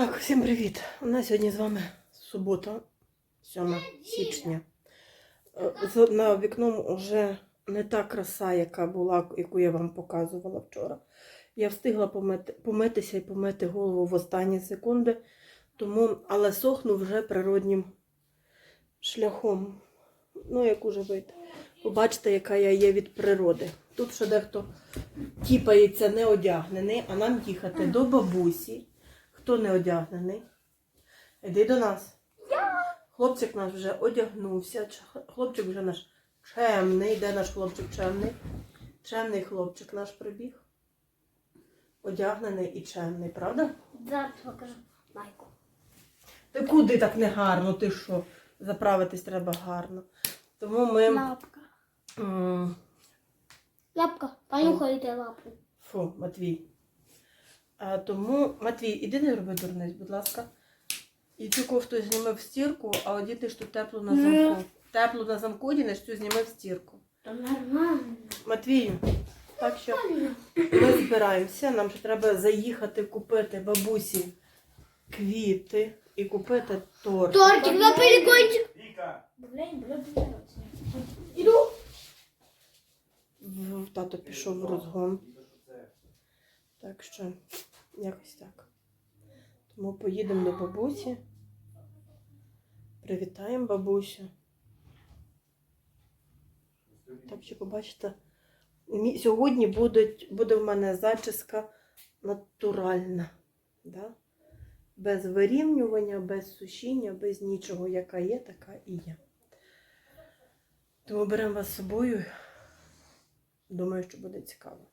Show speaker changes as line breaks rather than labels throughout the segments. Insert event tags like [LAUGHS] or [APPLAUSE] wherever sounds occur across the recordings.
Так, всім привіт! У нас сьогодні з вами субота, 7 січня. Е, На вікном вже не та краса, яка була, яку я вам показувала вчора. Я встигла помити, помитися і помити голову в останні секунди, тому, але сохну вже природнім шляхом. Ну, як уже ви побачите, яка я є від природи. Тут ще дехто тіпається не одягнений, а нам їхати до бабусі. Хто не одягнений? Іди до нас. Хлопчик наш вже одягнувся. Хлопчик вже наш чемний. Де наш хлопчик чемний? Чемний хлопчик наш прибіг. Одягнений і чемний, правда?
Зараз покажу майку.
Ти куди так не гарно? Ти що? Заправитись треба гарно. Тому ми.
Лапка.
м,
Лапка. Понюхайте лапу.
Фу, Матвій. А, тому, Матвій, іди не роби дурниць, будь ласка. І цю кофту зніми в стірку, а одіти ж тут теплу на замку. Теплу на замку одінеш, цю зніми в стірку. Матвію, так що ми збираємося. Нам ще треба заїхати купити бабусі квіти і купити торт.
Тортик на перегончик.
Віка,
Іду.
Тато пішов в розгон. Так що якось так. Тому поїдемо до бабусі. Привітаємо бабусю. Так що побачите, сьогодні буде, буде в мене зачіска натуральна. Да? Без вирівнювання, без сушіння, без нічого, яка є, така і є. Тому беремо вас з собою. Думаю, що буде цікаво.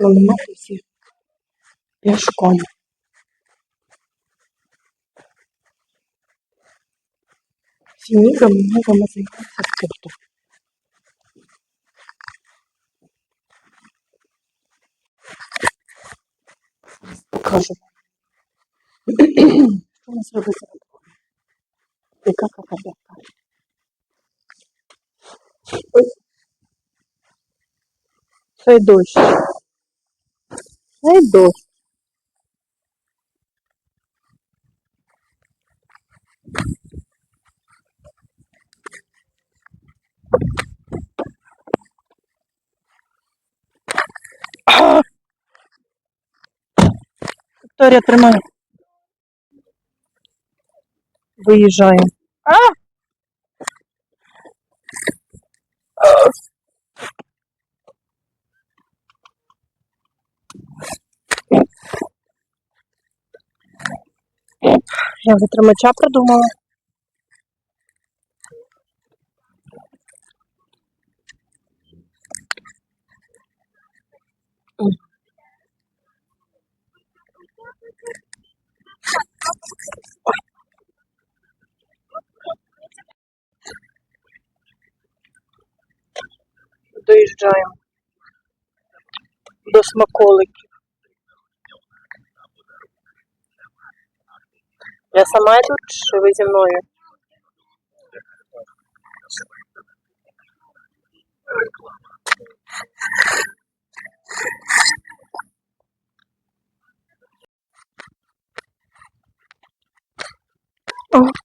Нема всі пішком. Снігом много займатися спортом. Покажу. Що у нас робиться на дворі? Яка какабяка? Ой. Дощ. Дощ. Вікторія, тримай. Виїжджаємо. А! Я вже тримача придумала. Доїжджаємо до смаколиків. Я сама йду, чи ви зі мною? О.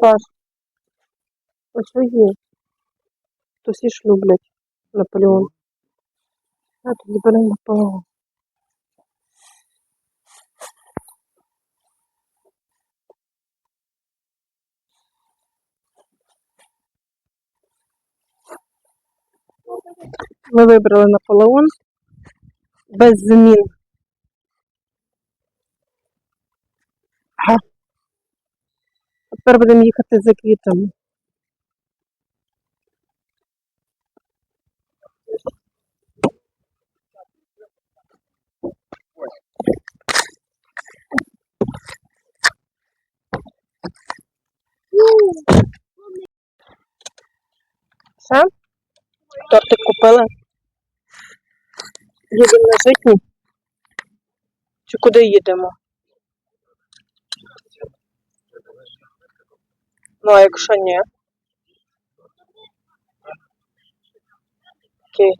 Паш, ось ви є. То всі ж люблять Наполеон. А тут не беремо Наполеон. Ми вибрали Наполеон без змін. Тепер будемо їхати за квітами. Все? Тортик купили? Їдемо на житній? Чи куди їдемо? Ну, а якщо ні? Окей.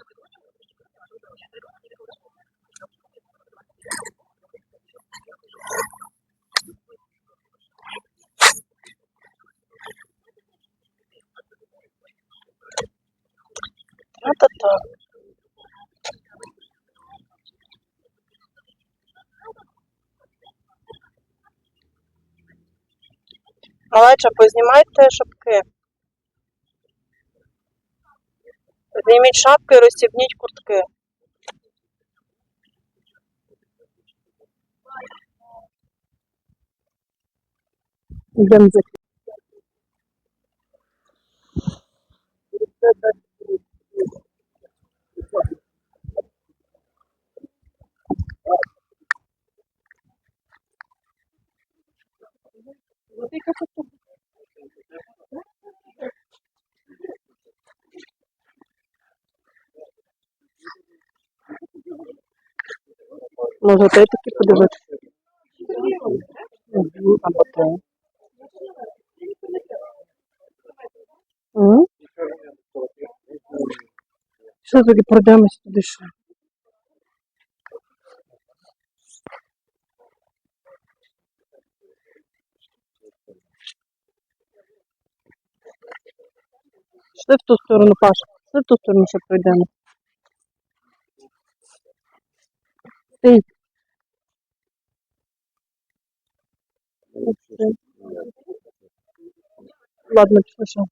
Ну, Малеча, познімайте шапки. Зніміть шапки і розстібніть куртки. Йдемо за Може, той таки подивитися. Або те. Що тоді пройдемось туди ще? Пішли в ту сторону, Паша. Пішли в ту сторону, ще пройдемо. Lá de uma satisfação.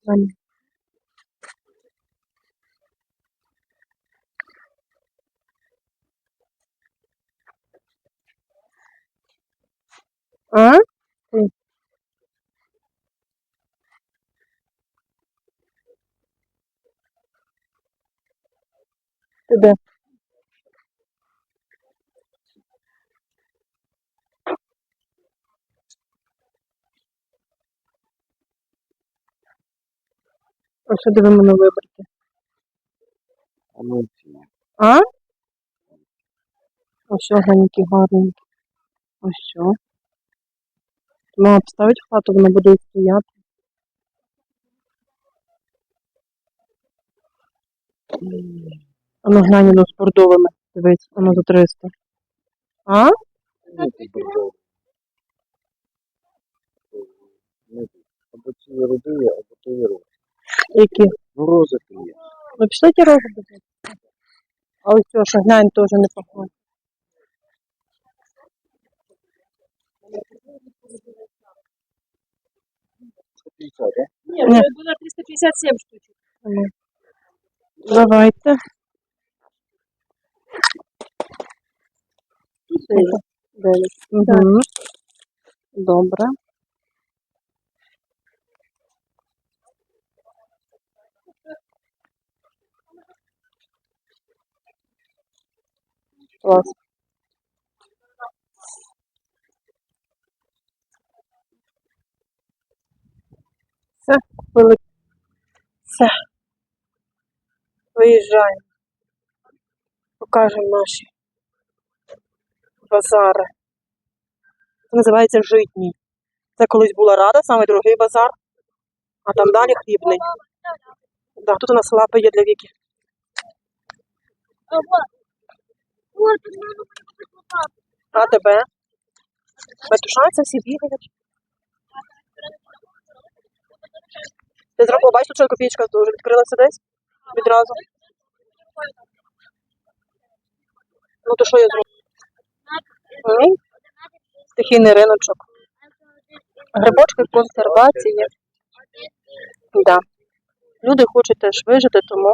Hã? Sim. Tudo bem. А що диви мене вибрати?
Емоції.
А? Ось що гарненькі, гарненькі. Ось що. Мама поставить в хату, вона буде і стояти. А ну глянь, ну з бордовими. Дивись, воно за 300. А?
Або ці родові, або ті рози.
Які?
Ну, рози то є.
Ну пішли ті роги дивитися. А ось що, що глянь, теж не похоже.
Це 50, так?
Ні,
Ні.
це було 357 штучок.
Ну, Давайте. Дев'ять. Угу. Добре. Клас. Все, купили. Все. Виїжджаємо. Покажемо наші базари. Це називається Житній. Це колись була рада, самий дорогий базар, а там далі хлібний. Да, тут у нас лапи є для віки. А тебе? Метушаться всі бігають. Ти зробила, бачиш, ще копійка дуже відкрилася десь відразу. Ну то що я зроблю? Стихійний риночок. Грибочки консервації. Да. Люди хочуть теж вижити, тому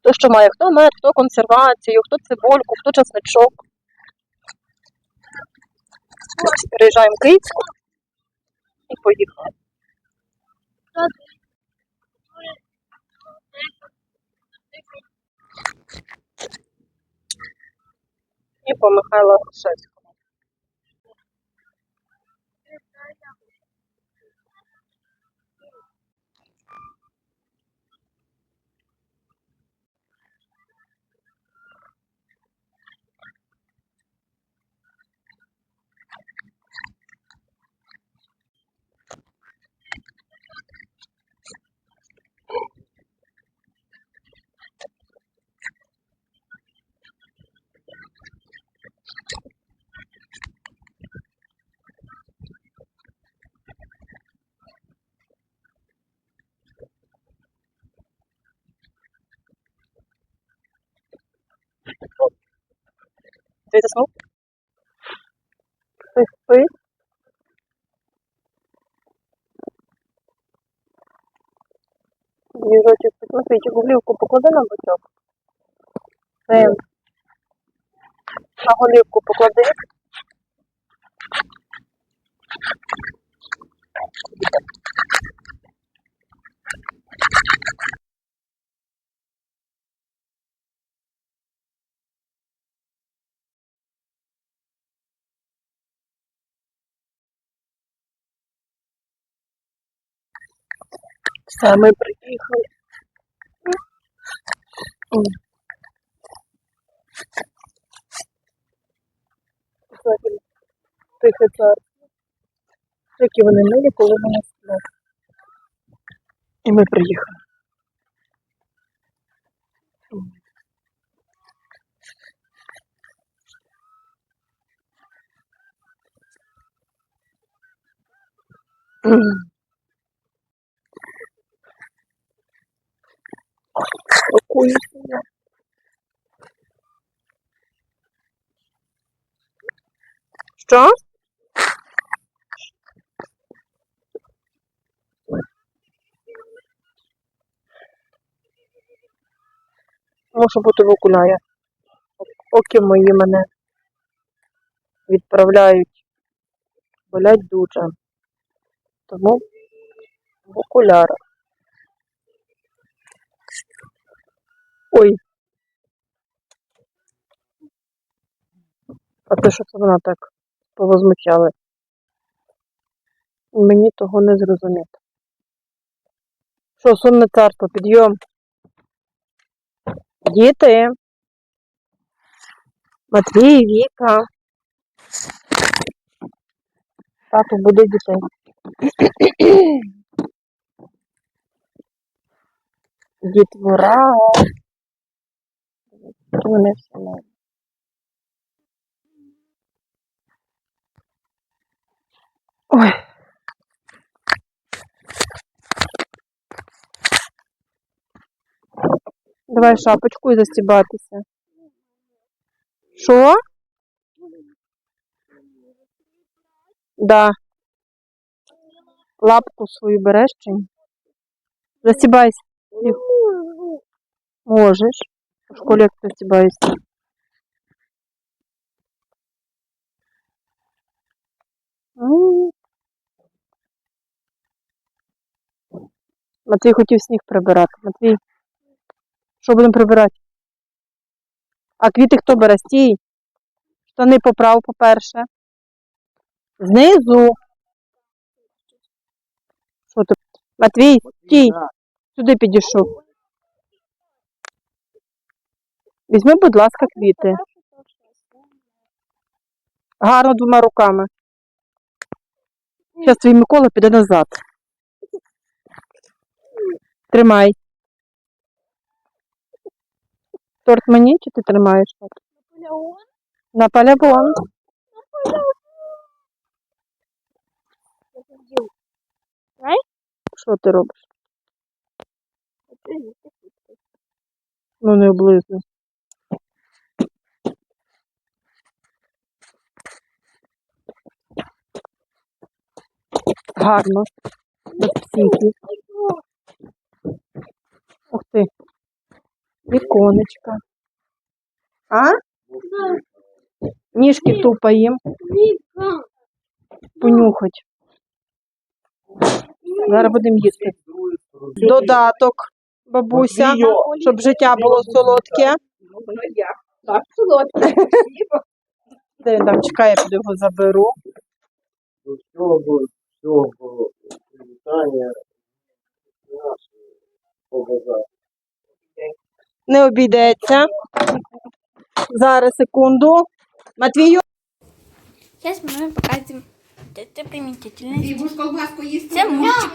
хто що має, хто мед, хто консервацію, хто цибульку, хто часничок. Переїжджаємо в Київську і поїхали. І по Михайло Грушевського. Ти заснув? Ти спить? Їжочок, посмотрите, голівку поклади на бочок. Син. На голівку поклади. Все, ми приїхали. Тихе царство. Які вони милі, коли вони сплять. І ми приїхали. М. Спокійно. Що? Можу бути в окулярі. Оки мої мене відправляють. Болять дуже. Тому в окулярах. Ой. А ти що це вона так повозмущали? Мені того не зрозуміти. Що, сонне царство, підйом. Діти. Матвій, Віка. Тато буде дітей. Дітвора. Вони всі мають. Ой. Давай шапочку і застібатися. Що? Да. Лапку свою береш чи ні? Застібайся. Можеш. В школі як застібаєшся. М. Матвій хотів сніг прибирати. Матвій. Що будемо прибирати? А квіти хто бере? Стій. Штани поправ, по-перше. Знизу. Що ти? Матвій, стій. Сюди підійшов. Візьми, будь ласка, квіти. Гарно двома руками. Зараз твій Микола піде назад. Тримай. Торт мені чи ти тримаєш? Наполеон. Що ти робиш? Ну не облизуй. Гарно. Без психів. Ух ти. Віконечка. А? Ніжки тупаєм. Понюхать. Зараз будемо їсти. Додаток, бабуся, щоб життя було солодке.
Так, солодке.
Де він там чекає, я піду його заберу.
Всього, всього привітання побажання.
Не обійдеться. Зараз, секунду. Матвію.
Сейчас мы вам покажем достопримечательность.
Ти будеш колбаску їсти?
Це мультик.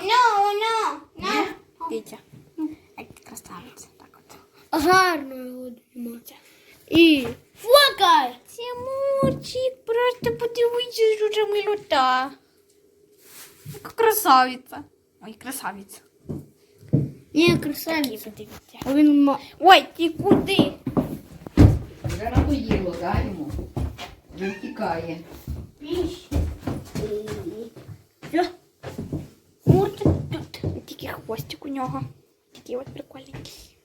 Вітя. Як ти красавиця. Так от. Гарно його знімати. І фокай. Це мультик. Просто подивіться, що це милота. Яка красавиця. Ой, красавиця. Ні, красавиця. А він ма... Ой, ти куди?
Вже надоїло, да, йому? Вже втікає.
Мурчик тут. Тільки хвостик у нього. Такий от прикольненький.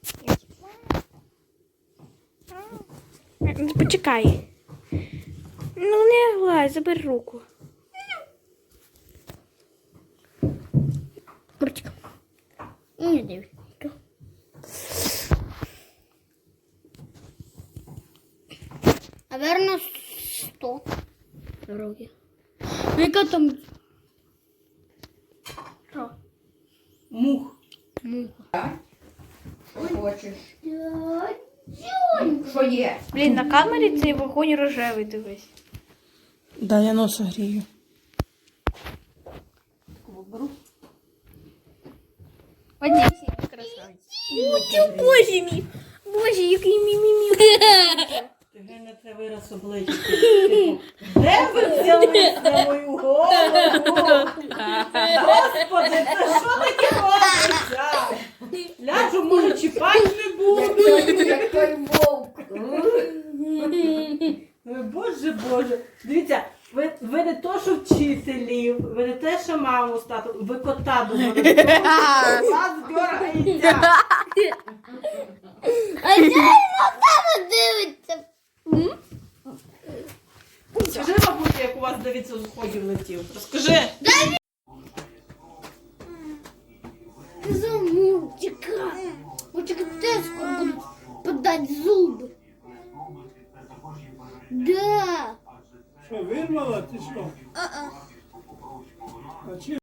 Почекай. Ну не глазь, забери руку. Мурчик. Не дивись. Наверно, сто. Дороги. Ну, яка там що?
Мух.
Муха.
Що хочеш? Що є?
Блін, на камері цей вогонь рожевий дивись.
Да, я носа грію.
Одні всі красавиці. Боже мій! Боже, який мій-мій-мій.
Ти на це вираз обличчя. Де ви взялися мою голову? Господи, це що таке робиться? Ляжу, може, чіпати не буду.
Як той вовк.
Боже, Боже. Дивіться, ви не то, що вчителів, ви не те, що маму з ви кота доводите. [LAUGHS] Вас дьоргає йдя.
А я на саме дивиться.
Скажи, бабуся, як у вас дивиться з сходів летів. Розкажи.
За мультика. Мультика теску будуть
подати зуби. Да. 왜 일로 와봐, 뛰시러. 어, 어. 아,